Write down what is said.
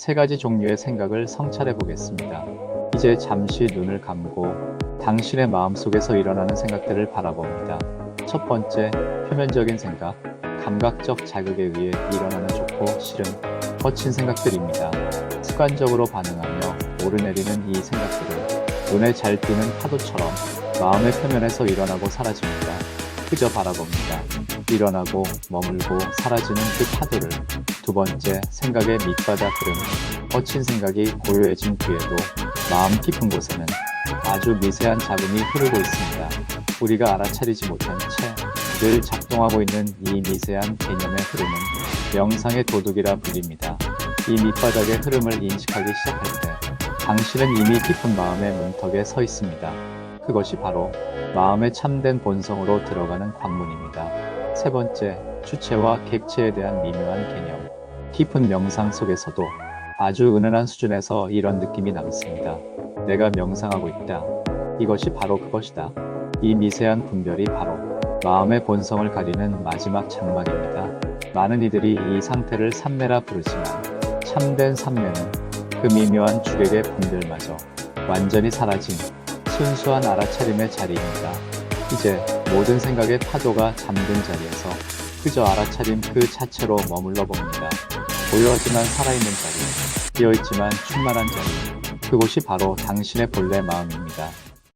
세 가지 종류의 생각을 성찰해 보겠습니다. 이제 잠시 눈을 감고 당신의 마음속에서 일어나는 생각들을 바라봅니다. 첫 번째, 표면적인 생각, 감각적 자극에 의해 일어나는 좋고 싫은 거친 생각들입니다. 습관적으로 반응하며 오르내리는 이 생각들은 눈에 잘 띄는 파도처럼 마음의 표면에서 일어나고 사라집니다. 그저 바라봅니다. 일어나고 머물고 사라지는 그 파도를 두 번째, 생각의 밑바닥 흐름. 거친 생각이 고요해진 뒤에도 마음 깊은 곳에는 아주 미세한 자금이 흐르고 있습니다. 우리가 알아차리지 못한 채 늘 작동하고 있는 이 미세한 개념의 흐름은 명상의 도둑이라 불립니다. 이 밑바닥의 흐름을 인식하기 시작할 때 당신은 이미 깊은 마음의 문턱에 서 있습니다. 그것이 바로 마음의 참된 본성으로 들어가는 관문입니다. 세 번째, 주체와 객체에 대한 미묘한 개념. 깊은 명상 속에서도 아주 은은한 수준에서 이런 느낌이 남습니다. 내가 명상하고 있다. 이것이 바로 그것이다. 이 미세한 분별이 바로 마음의 본성을 가리는 마지막 장막입니다. 많은 이들이 이 상태를 삼매라 부르지만 참된 삼매는 그 미묘한 주객의 분별마저 완전히 사라진 순수한 알아차림의 자리입니다. 이제 모든 생각의 파도가 잠든 자리에서 그저 알아차림 그 자체로 머물러 봅니다. 고요하지만 살아있는 자리, 비어있지만 충만한 자리, 그곳이 바로 당신의 본래 마음입니다.